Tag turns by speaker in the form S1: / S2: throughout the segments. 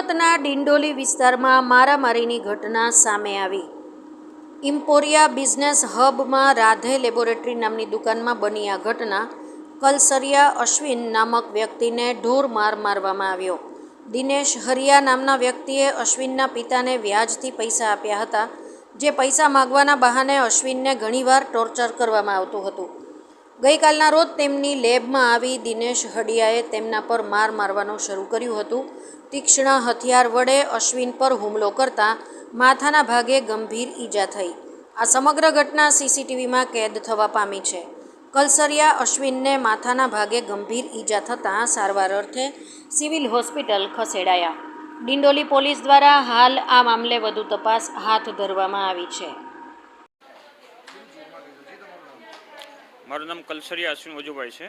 S1: ડિંડોલી વિસ્તારમાં મારામારીની ઘટના સામે આવી. ઇમ્પોરિયા બિઝનેસ હબમાં રાધે લેબોરેટરી નામની દુકાનમાં બની આ ઘટના. કલસરિયા અશ્વિન નામક વ્યક્તિને ઢોર માર મારવામાં આવ્યો. દિનેશ હરિયા નામના વ્યક્તિએ અશ્વિનના પિતાને વ્યાજથી પૈસા આપ્યા હતા, જે પૈસા માગવાના બહાને અશ્વિનને ઘણીવાર ટોર્ચર કરવામાં આવતું હતું. ગઈકાલના રોજ તેમની લેબમાં આવી દિનેશ હડિયાએ તેમના પર માર મારવાનું શરૂ કર્યું હતું. તીક્ષ્ણ હથિયાર વડે અશ્વિન પર હુમલો કરતા માથાના ભાગે ગંભીર ઈજા થઈ. આ સમગ્ર ઘટના સીસીટીવીમાં કેદ થવા પામી છે. કલસરિયા અશ્વિનને માથાના ભાગે ગંભીર ઈજા થતાં સારવાર અર્થે સિવિલ હોસ્પિટલ ખસેડાયા. ડિંડોલી પોલીસ દ્વારા હાલ આ મામલે વધુ તપાસ હાથ ધરવામાં આવી છે.
S2: મારું નામ કલસરિયા અશ્વિન વજુભાઈ છે.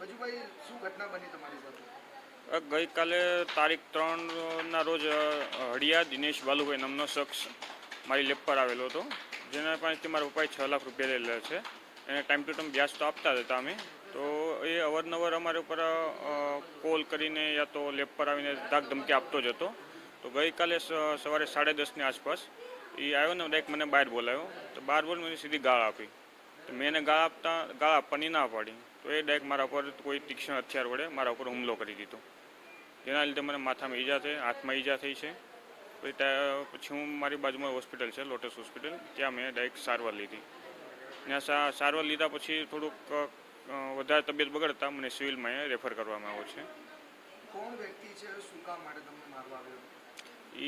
S3: વજુભાઈ શું ઘટના બની તમારી સાથે?
S2: ગઈકાલે તારીખ ત્રણના રોજ હળિયા દિનેશ બાલુભાઈ નામનો શખ્સ મારી લેબ પર આવેલો હતો. જેના પાસેથી મારા પપ્પાએ છ લાખ રૂપિયા લેલા છે. એને ટાઈમ ટુ ટાઈમ વ્યાજ તો આપતા હતા અમે. તો એ અવારનવાર અમારા ઉપર કોલ કરીને યા તો લેબ પર આવીને ધાક ધમકી આપતો જ હતો. તો ગઈકાલે સવારે સાડા દસની આસપાસ એ આવ્યો ને ડાયરેક્ટ મને બહાર બોલાવ્યો તો બહાર બોલ મને સીધી ગાળ આપી. તો મેં એને ગાળ આપતા ગાળ આપવાની ના પાડી. તો એ ડાયરેક્ટ મારા ઉપર કોઈ તીક્ષ્ણ હથિયાર વડે મારા ઉપર હુમલો કરી દીધો. જેના લીધે મને માથામાં ઈજા થઈ હાથમાં ઈજા થઈ છે. પછી પછી હું મારી બાજુમાં હોસ્પિટલ છે લોટસ હોસ્પિટલ. ત્યાં મેં ડાયરેક્ટ સારવાર લીધી. ત્યાં સારવાર લીધા પછી થોડુંક વધારે તબિયત બગડતા મને સિવિલમાં રેફર કરવામાં આવ્યો છે.
S3: કોણ વ્યક્તિ છે? શું કામ માટે તમને મારવા આવ્યો?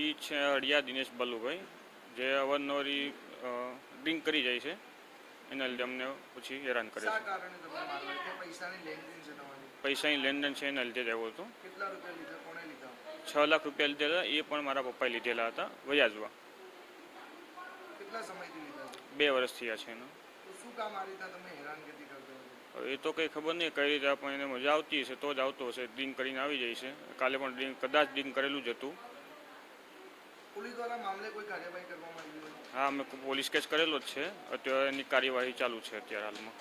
S2: એ છે અડિયા દિનેશ બલ્લુભાઈ. જે અવારનવાર ડ્રિંક કરી જાય છે. એના લીધે અમને પછી હેરાન કરે છે.
S3: પૈસાની લેનદેન છે
S2: એના લીધે જ આવ્યો હતો. છ લાખ રૂપિયા લીધેલા એ પણ મારા પપ્પાએ લીધેલા હતા વ્યાજવા? બે વર્ષ થયા છે એના. એ તો કંઈ ખબર નહીં કઈ રીતે પણ એને મજા આવતી હશે તો જ આવતો હશે. ડ્રિંક કરીને આવી જાય છે. કાલે પણ ડ્રિંક કદાચ ડ્રિંક કરેલું જ હતું.
S3: પોલીસ
S2: હા, અમે પોલીસ કેસ કરેલો જ છે. અત્યારે એની કાર્યવાહી ચાલુ છે અત્યારે હાલમાં.